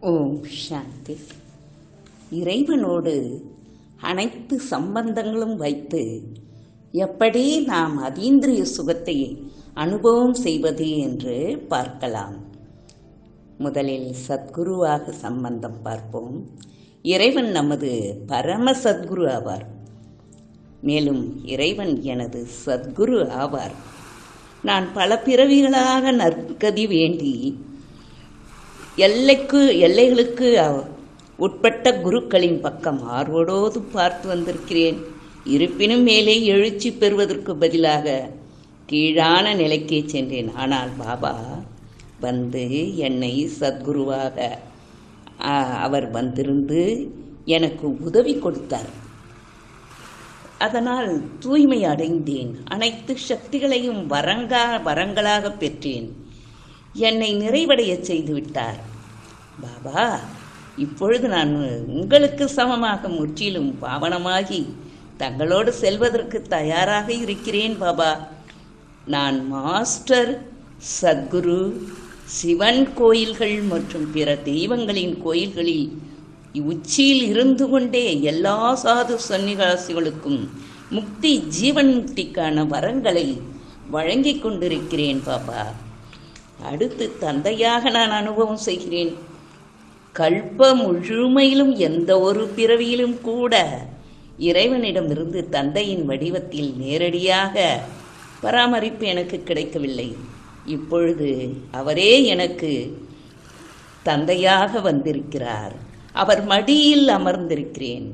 ஓம் சாந்தி. இறைவனோடு அனைத்து சம்பந்தங்களும் வைத்து எப்படி நாம் அதீந்திரிய சுகத்தை அனுபவம் செய்வது என்று பார்க்கலாம். முதலில் சத்குருவாக சம்பந்தம் பார்ப்போம். இறைவன் நமது பரம சத்குரு ஆவார். மேலும் இறைவன் எனது சத்குரு ஆவார். நான் பல பிறவிகளாக நற்கதி வேண்டி எல்லைக்கு எல்லைகளுக்கு உட்பட்ட குருக்களின் பக்கம் ஆர்வடோடு பார்த்து வந்திருக்கிறேன். இருப்பினும் மேலே எழுச்சி பெறுவதற்கு பதிலாக கீழான நிலைக்கே சென்றேன். ஆனால் பாபா வந்து என்னை சத்குருவாக அவர் வந்திருந்து எனக்கு உதவி கொடுத்தார். அதனால் தூய்மை அடைந்தேன். அனைத்து சக்திகளையும் வரங்கா வரங்களாக பெற்றேன். என்னை நிறைவடையச் செய்து விட்டார் பாபா இப்பொழுது நான் உங்களுக்கு சமமாக முற்றிலும் பாவனமாகி தங்களோடு செல்வதற்கு தயாராக இருக்கிறேன் பாபா. நான் மாஸ்டர் சத்குரு சிவன் கோயில்கள் மற்றும் பிற தெய்வங்களின் கோயில்களில் உச்சியில் இருந்து கொண்டே எல்லா சாது சன்னிகாசிகளுக்கும் முக்தி ஜீவன் முக்திக்கான வரங்களை வழங்கிக் கொண்டிருக்கிறேன் பாபா. அடுத்து தந்தையாக நான் அனுபவம் செய்கிறேன். கல்ப முழுமையிலும் எந்த ஒரு பிறவியிலும் கூட இறைவனிடமிருந்து தந்தையின் வடிவத்தில் நேரடியாக பராமரிப்பு எனக்கு கிடைக்கவில்லை. இப்பொழுது அவரே எனக்கு தந்தையாக வந்திருக்கிறார். அவர் மடியில் அமர்ந்திருக்கிறேன்.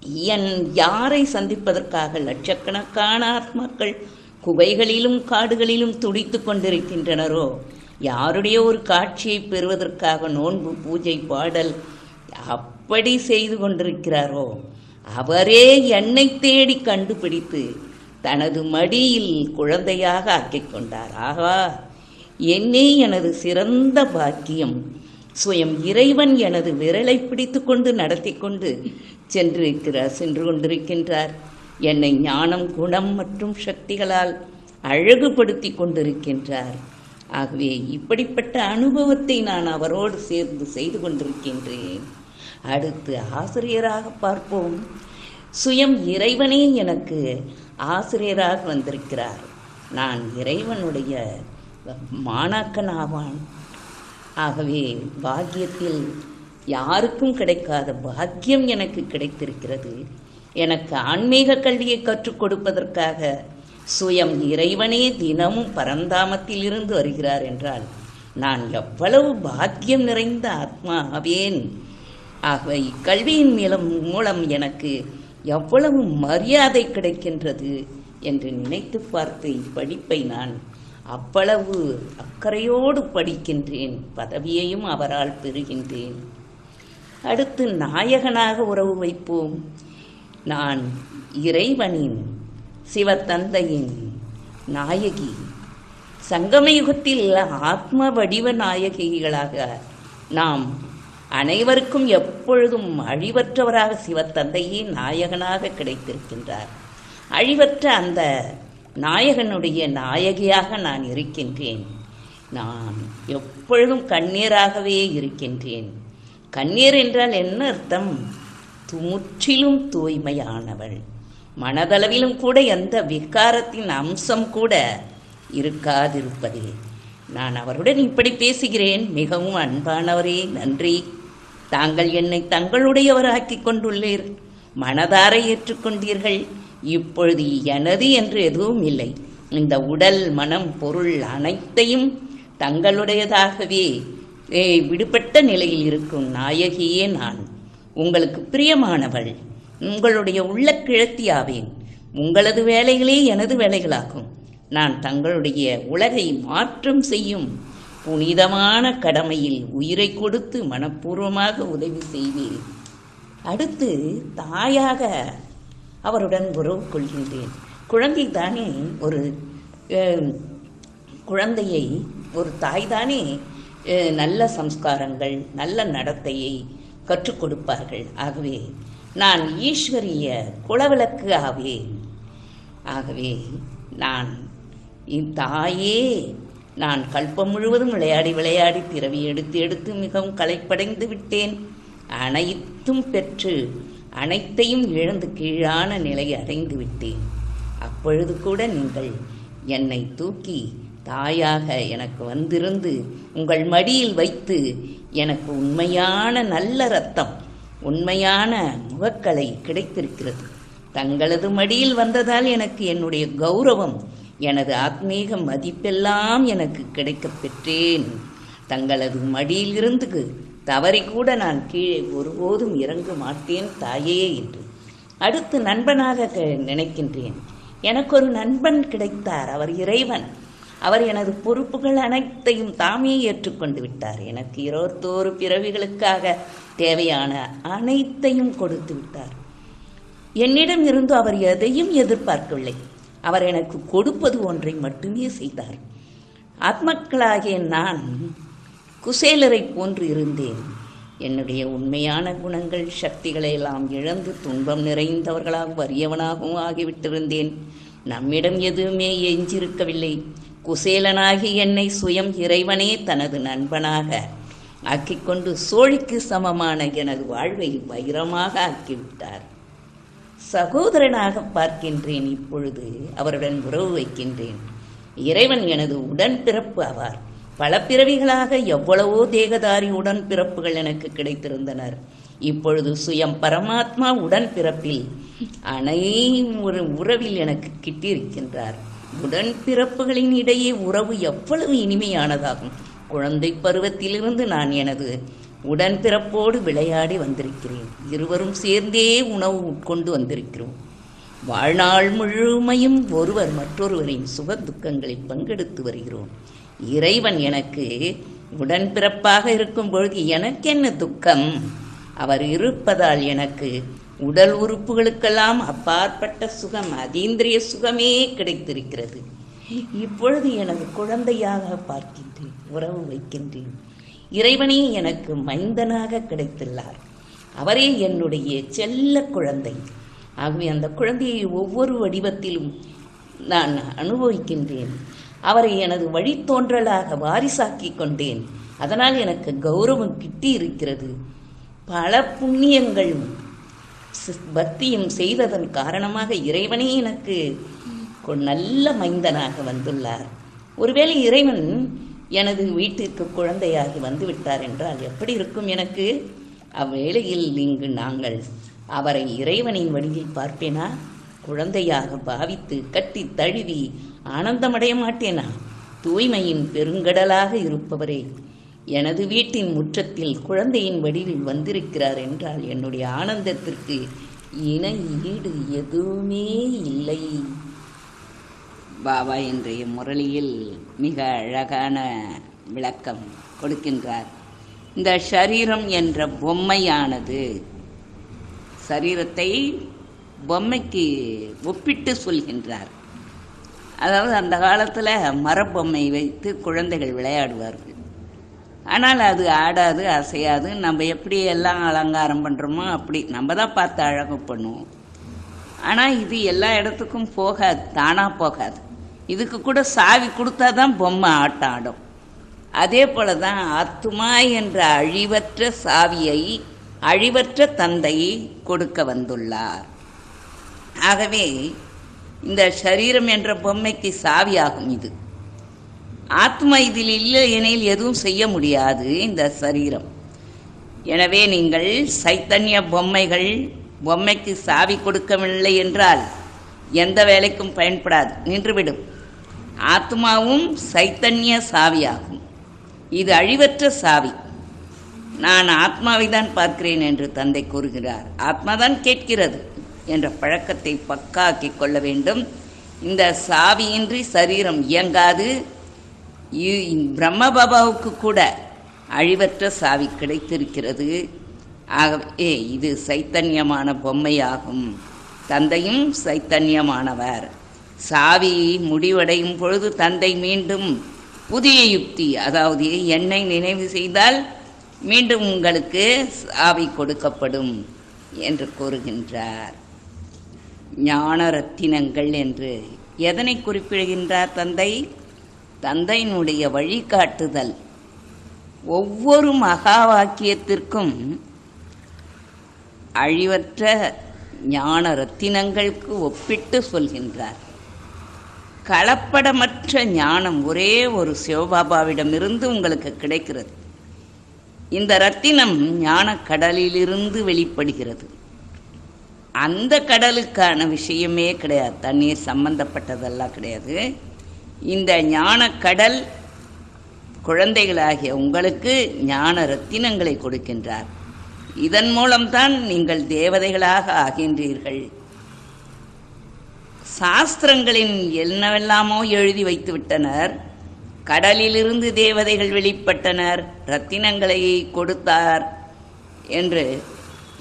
என் யாரை சந்திப்பதற்காக லட்சக்கணக்கான ஆத்மாக்கள் குகைகளிலும் காடுகளிலும் துடித்துக் கொண்டிருக்கின்றனரோ? யாருடைய ஒரு காட்சியை பெறுவதற்காக நோன்பு பூஜை பாடல் அப்படி செய்து கொண்டிருக்கிறாரோ? அவரே என்னை தேடி கண்டுபிடித்து தனது மடியில் குழந்தையாக ஆக்கிக் கொண்டார். ஆகா என்னே எனது சிறந்த பாக்கியம். சுயம் இறைவன் எனது விரலை பிடித்து கொண்டு நடத்தி கொண்டு சென்றிருக்கிறார் சென்று கொண்டிருக்கின்றார். என்னை ஞானம் குணம் மற்றும் சக்திகளால் அழகுபடுத்தி கொண்டிருக்கின்றார். ஆகவே இப்படிப்பட்ட அனுபவத்தை நான் அவரோடு சேர்ந்து செய்து கொண்டிருக்கின்றேன். அடுத்து ஆசிரியராக பார்ப்போம். சுயம் இறைவனே எனக்கு ஆசிரியராக வந்திருக்கிறார். நான் இறைவனுடைய மாணாக்கன் ஆவான் ஆகவே பாக்கியத்தில் யாருக்கும் கிடைக்காத பாக்கியம் எனக்கு கிடைத்திருக்கிறது. எனக்கு ஆன்மீக கல்வியை கற்றுக் கொடுப்பதற்காக சுயம் இறைவனே தினமும் பரந்தாமத்தில் இருந்து வருகிறார் என்றால் நான் எவ்வளவு பாக்கியம் நிறைந்த ஆத்மா ஆவேன் ஆகவே இக்கல்வியின் மூலம் மூலம் எனக்கு எவ்வளவு மரியாதை கிடைக்கின்றது என்று நினைத்து பார்த்து இப்படிப்பை நான் அவ்வளவு அக்கறையோடு படிக்கின்றேன் பதவியையும் அவரால் பெறுகின்றேன். அடுத்து நாயகனாக உறவு வைப்போம். நான் இறைவனின் சிவத்தந்தையின் நாயகி. சங்கமயுகத்தில் ஆத்ம வடிவ நாயகிகளாக நாம் அனைவருக்கும் எப்பொழுதும் அழிவற்றவராக சிவத்தந்தையே நாயகனாக கிடைத்திருக்கின்றார். அழிவற்ற அந்த நாயகனுடைய நாயகியாக நான் இருக்கின்றேன். நான் எப்பொழுதும் கண்ணீராகவே இருக்கின்றேன். கண்ணீர் என்றால் என்ன அர்த்தம்? முற்றிலும் தூய்மையானவள். மனதளவிலும் கூட எந்த விகாரத்தின் அம்சம் கூட இருக்காதிருப்பதே. நான் அவருடன் இப்படி பேசுகிறேன். மிகவும் அன்பானவரே நன்றி. தாங்கள் என்னை தங்களுடையவராக்கி கொண்டுள்ளீர். மனதார ஏற்றுக்கொண்டீர்கள். இப்பொழுது எனது என்று எதுவும் இல்லை. இந்த உடல் மனம் பொருள் அனைத்தையும் தங்களுடையதாகவே ஏ, விடுபட்ட நிலையில் இருக்கும் நாயகியே நான். உங்களுக்கு பிரியமானவள். உங்களுடைய உள்ள கிழத்தியாவேன் உங்களது வேலைகளே எனது வேலைகளாகும். நான் தங்களுடைய உலகை மாற்றம் செய்யும் புனிதமான கடமையில் உயிரை கொடுத்து மனப்பூர்வமாக உதவி செய்வேன். அடுத்து தாயாக அவருடன் உறவு கொள்கின்றேன். குழந்தை தானே ஒரு குழந்தையை ஒரு தாய் தானே நல்ல சம்ஸ்காரங்கள் நல்ல நடத்தையை கற்றுக் கொடுப்பார்கள். ஆகவே நான் ஈஸ்வரிய குலவிளக்கு ஆவேன். ஆகவே நான் என் தாயே நான் கல்பம் முழுவதும் விளையாடி விளையாடி பிறவி எடுத்து எடுத்து மிகவும் களைப்படைந்து விட்டேன். அனைத்தும் பெற்று அனைத்தையும் இழந்து கீழான நிலை அடைந்து விட்டேன். அப்பொழுது கூட நீங்கள் என்னை தூக்கி தாயாக எனக்கு வந்திருந்து உங்கள் மடியில் வைத்து எனக்கு உண்மையான நல்ல ரத்தம் உண்மையான முகக்கலை கிடைத்திருக்கிறது. தங்களது மடியில் வந்ததால் எனக்கு என்னுடைய கௌரவம் எனது ஆத்மீக மதிப்பெல்லாம் எனக்கு கிடைக்கப் பெற்றேன். தங்களது மடியிலிருந்து தவறி கூட நான் கீழே ஒருபோதும் இறங்க மாட்டேன் தாயே என்று. அடுத்து நண்பனாக க- நினைக்கின்றேன். எனக்கு ஒரு நண்பன் கிடைத்தார். அவர் இறைவன். அவர் எனது பொறுப்புகள் அனைத்தையும் தாமே ஏற்றுக்கொண்டு விட்டார். எனக்கு இருபத்தோரு பிறவிகளுக்காக தேவையான அனைத்தையும் கொடுத்து விட்டார். என்னிடம் இருந்து அவர் எதையும் எதிர்பார்க்கவில்லை. அவர் எனக்கு கொடுப்பது ஒன்றை மட்டுமே செய்தார். ஆத்மக்களாகிய நான் குசேலரை போன்று இருந்தேன். என்னுடைய உண்மையான குணங்கள் சக்திகளை எல்லாம் இழந்து துன்பம் நிறைந்தவர்களாகவும் வறியவனாகவும் ஆகிவிட்டிருந்தேன். நம்மிடம் எதுவுமே எஞ்சிருக்கவில்லை குசேலனாகி என்னை சுயம் இறைவனே தனது நண்பனாக ஆக்கிக்கொண்டு சோழிக்கு சமமான எனது வாழ்வை வைரமாக ஆக்கிவிட்டார். சகோதரனாக பார்க்கின்றேன் இப்பொழுது அவருடன் உறவு வைக்கின்றேன். இறைவன் எனது உடன்பிறப்பு ஆவார். பல பிறவிகளாக எவ்வளவோ தேகதாரி உடன்பிறப்புகள் எனக்கு கிடைத்திருந்தனர். இப்பொழுது சுயம் பரமாத்மா உடன்பிறப்பில் அனை ஒரு உறவில் எனக்கு கிட்டியிருக்கின்றார். உடன்பிறப்புகளின் இடையே உறவு எவ்வளவு இனிமையானதாகும். குழந்தை பருவத்திலிருந்து நான் எனது உடன்பிறப்போடு விளையாடி வந்திருக்கிறேன். இருவரும் சேர்ந்தே உணவு உட்கொண்டு வந்திருக்கிறோம். வாழ்நாள் முழுமையும் ஒருவர் மற்றொருவரின் சுக துக்கங்களில் பங்கெடுத்து வருகிறோம். இறைவன் எனக்கு உடன்பிறப்பாக இருக்கும் பொழுது எனக்கென்ன துக்கம்? அவர் இருப்பதால் எனக்கு உடல் உறுப்புகளுக்கெல்லாம் அப்பாற்பட்ட சுகம் அதீந்திரிய சுகமே கிடைத்திருக்கிறது. இப்பொழுது எனது குழந்தையாக பார்க்கின்றேன் உறவு வைக்கின்றேன். இறைவனே எனக்கு மைந்தனாக கிடைத்துள்ளார். அவரே என்னுடைய செல்ல குழந்தை. ஆகவே அந்த குழந்தையை ஒவ்வொரு வடிவத்திலும் நான் அனுபவிக்கின்றேன். அவரை எனது வழித்தோன்றலாக வாரிசாக்கி கொண்டேன். அதனால் எனக்கு கௌரவம் கிட்டி இருக்கிறது பல புண்ணியங்களும் பக்தியும் செய்ததன் காரணமாக இறைவனே எனக்கு நல்ல மைந்தனாக வந்துள்ளார். ஒருவேளை இறைவன் எனது வீட்டிற்கு குழந்தையாகி வந்து விட்டார் என்றால் எப்படி இருக்கும் எனக்கு? அவ்வேளையில் இங்கு நாங்கள் அவரை இறைவனின் வழியில் பார்ப்பேனா? குழந்தையாக பாவித்து கட்டி தழுவி ஆனந்தமடைய மாட்டேனா தூய்மையின் பெருங்கடலாக இருப்பவரே எனது வீட்டின் முற்றத்தில் குழந்தையின் வடிவில் வந்திருக்கிறார் என்றால் என்னுடைய ஆனந்தத்திற்கு இணை ஈடு எதுவுமே இல்லை. பாபா இன்றைய முரளியில் மிக அழகான விளக்கம் கொடுக்கின்றார். இந்த சரீரம் என்ற பொம்மையானது சரீரத்தை பொம்மைக்கு ஒப்பிட்டு சொல்கின்றார். அதாவது அந்த காலத்தில் மரப்பொம்மை வைத்து குழந்தைகள் விளையாடுவார்கள். ஆனால் அது ஆடாது அசையாது. நம்ம எப்படி எல்லாம் அலங்காரம் பண்ணுறோமோ அப்படி நம்ம தான் பார்த்து அழகு பண்ணுவோம். ஆனால் இது எல்லா இடத்துக்கும் போகாது தானாக போகாது. இதுக்கு கூட சாவி கொடுத்தா தான் பொம்மை ஆட்டம் ஆடும். அதே போல தான் ஆத்துமா என்ற அழிவற்ற சாவியை அழிவற்ற தந்தையை கொடுக்க வந்துள்ளார். ஆகவே இந்த சரீரம் என்ற பொம்மைக்கு சாவியாகும் இது. ஆத்மா இதில் இல்லை எனில் எதுவும் செய்ய முடியாது இந்த சரீரம். எனவே நீங்கள் சைத்தன்ய பொம்மைகள் பொம்மைக்கு சாவி கொடுக்கவில்லை என்றால் எந்த வேலைக்கும் பயன்படாது நின்றுவிடும். ஆத்மாவும் சைத்தன்ய சாவியாகும். இது அழிவற்ற சாவி. நான் ஆத்மாவை தான் பார்க்கிறேன் என்று தந்தை கூறுகிறார். ஆத்மா தான் கேட்கிறது என்ற பழக்கத்தை பக்காக்கிக் கொள்ள வேண்டும். இந்த சாவியின்றி சரீரம் இயங்காது. பிரம்ம பாபாவுக்கு கூட அழிவற்ற சாவி கிடைத்திருக்கிறது. ஆகவே இது சைத்தன்யமான பொம்மையாகும். தந்தையும் சைத்தன்யமானவர். சாவி முடிவடையும் பொழுது தந்தை மீண்டும் புதிய யுக்தி அதாவது என்னை நினைவு செய்தால் மீண்டும் உங்களுக்கு சாவி கொடுக்கப்படும் என்று கூறுகின்றார். ஞான ரத்தினங்கள் என்று எதனை குறிப்பிடுகின்றார் தந்தை? தந்தையினுடைய வழிகாட்டுதல். ஒவ்வொரு மகா வாக்கியத்திற்கும் அழிவற்ற ஞான ரத்தினங்களுக்கு ஒப்பிட்டு சொல்கின்றார். கலப்படமற்ற ஞானம் ஒரே ஒரு சிவபாபாவிடமிருந்து உங்களுக்கு கிடைக்கிறது. இந்த ரத்தினம் ஞான கடலிலிருந்து வெளிப்படுகிறது. அந்த கடலுக்கான விஷயமே கிடையாது. தண்ணீர் சம்பந்தப்பட்டதெல்லாம் கிடையாது. இந்த ஞான கடல் குழந்தைகளாகிய உங்களுக்கு ஞான ரத்தினங்களை கொடுக்கின்றார். இதன் மூலம்தான் நீங்கள் தேவதைகளாக ஆகின்றீர்கள். சாஸ்திரங்களின் என்னவெல்லாமோ எழுதி வைத்து விட்டனர் கடலிலிருந்து தேவதைகள் வெளிப்பட்டனர். ரத்தினங்களை கொடுத்தார் என்று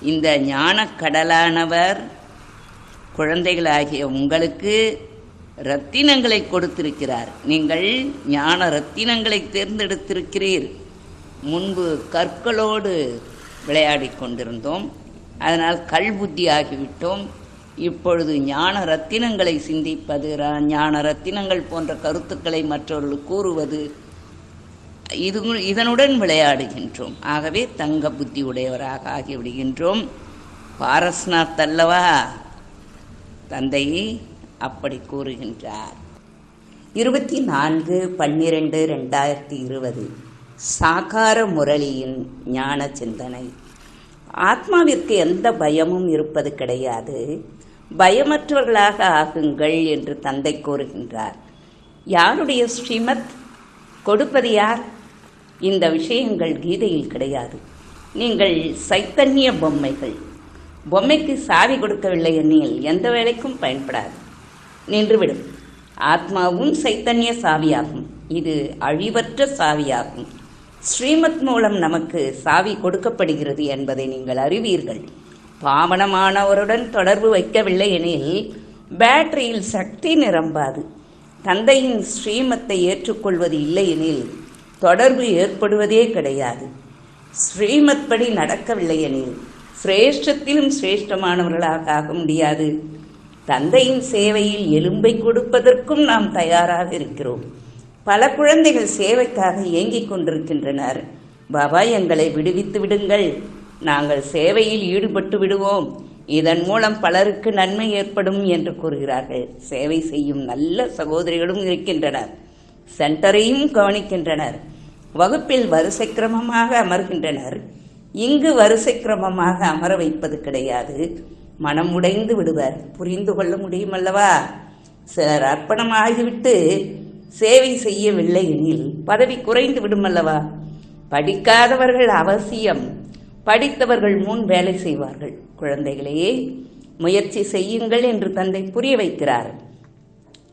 இந்த ஞானக் கடலானவர் குழந்தைகளாகிய உங்களுக்கு ரத்தினங்களை கொடுத்திருக்கிறார். நீங்கள் ஞான ரத்தினங்களை தேர்ந்தெடுத்திருக்கிறீர். முன்பு கற்களோடு விளையாடி கொண்டிருந்தோம். அதனால் கல் புத்தி ஆகிவிட்டோம். இப்பொழுது ஞான ரத்தினங்களை சிந்திப்பது ஞான ரத்தினங்கள் போன்ற கருத்துக்களை மற்றவர்கள் கூறுவது இது இதனுடன் விளையாடுகின்றோம். ஆகவே தங்க புத்தி உடையவராக ஆகிவிடுகின்றோம். பாரஸ்நாத் அல்லவா? தந்தை அப்படி கூறுகின்றார். இருபத்தி நான்கு பன்னிரெண்டு ரெண்டாயிரத்தி இருபது சாகார முரளியின் ஞான சிந்தனை. ஆத்மாவிற்கு எந்த பயமும் இருப்பது கிடையாது. பயமற்றவர்களாக ஆகுங்கள் என்று தந்தை கூறுகின்றார். யாருடைய ஸ்ரீமத்? கொடுப்பது யார்? இந்த விஷயங்கள் கீதையில் கிடையாது. நீங்கள் சைத்தன்ய பொம்மைகள். பொம்மைக்கு சாவி கொடுக்கவில்லை எண்ணில் எந்த வேலைக்கும் பயன்படாது. நின்றுவிடும். ஆத்மாவும் சைத்தன்ய சாவியாகும். இது அழிவற்ற சாவியாகும். ஸ்ரீமத் மூலம் நமக்கு சாவி கொடுக்கப்படுகிறது என்பதை நீங்கள் அறிவீர்கள். பாவனமானவருடன் தொடர்பு வைக்கவில்லை எனில் பேட்டரியில் சக்தி நிரம்பாது. தந்தையின் ஸ்ரீமத்தை ஏற்றுக்கொள்வது இல்லை எனில் தொடர்பு ஏற்படுவதே கிடையாது. ஸ்ரீமத் படி நடக்கவில்லை எனில் சிரேஷ்டத்திலும் சிரேஷ்டமானவர்களாக ஆக முடியாது. தந்தையின் சேவையில் எலும்பை கொடுப்பதற்கும் நாம் தயாராக இருக்கிறோம். பல குழந்தைகள் சேவைக்காக ஏங்கிக் கொண்டிருக்கின்றனர். பாபா எங்களை விடுவித்து விடுங்கள். நாங்கள் சேவையில் ஈடுபட்டு விடுவோம். இதன் மூலம் பலருக்கு நன்மை ஏற்படும் என்று கூறுகிறார்கள். சேவை செய்யும் நல்ல சகோதரிகளும் இருக்கின்றனர். சென்டரையும் கவனிக்கின்றனர். வகுப்பில் வரிசை கிரமமாக அமர்கின்றனர். இங்கு வரிசை கிரமமாக அமர வைப்பது கிடையாது. மனம் உடைந்து விடுவர். புரிந்து கொள்ள முடியுமல்லவா? சிலர் அர்ப்பணமாகிவிட்டு சேவை செய்யவில்லை எனில் பதவி குறைந்து விடுமல்லவா? படிக்காதவர்கள் அவசியம். படித்தவர்கள் முன் வேலை செய்வார்கள். குழந்தைகளையே முயற்சி செய்யுங்கள் என்று தந்தை புரிய வைக்கிறார்.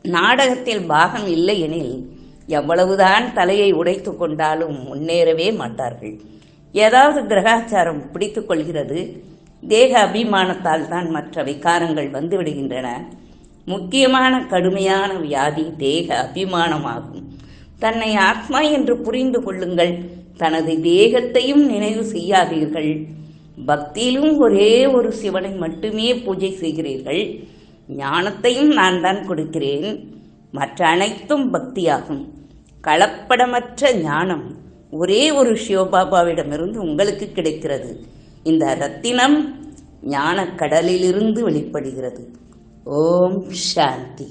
நாடகத்தில் பாகம் இல்லை எனில் எவ்வளவுதான் தலையை உடைத்து கொண்டாலும் முன்னேறவே மாட்டார்கள். ஏதாவது கிரகாச்சாரம் பிடித்துக் கொள்கிறது. தேக அபிமானத்தால் தான் மற்ற விகாரங்கள் வந்துவிடுகின்றன முக்கியமான கடுமையான வியாதி தேக அபிமானமாகும். தன்னை ஆத்மா என்று புரிந்து கொள்ளுங்கள். தனது தேகத்தையும் நினைவு செய்யாதீர்கள். பக்தியிலும் ஒரே ஒரு சிவனை மட்டுமே பூஜை செய்கிறீர்கள். ஞானத்தையும் நான் தான் கொடுக்கிறேன். மற்ற அனைத்தும் பக்தியாகும். கலப்படமற்ற ஞானம் ஒரே ஒரு சிவபாபாவிடமிருந்து உங்களுக்கு கிடைக்கிறது. இந்த ரத்தினம் ஞான கடலிலிருந்து வெளிப்படுகிறது. ஓம் சாந்தி.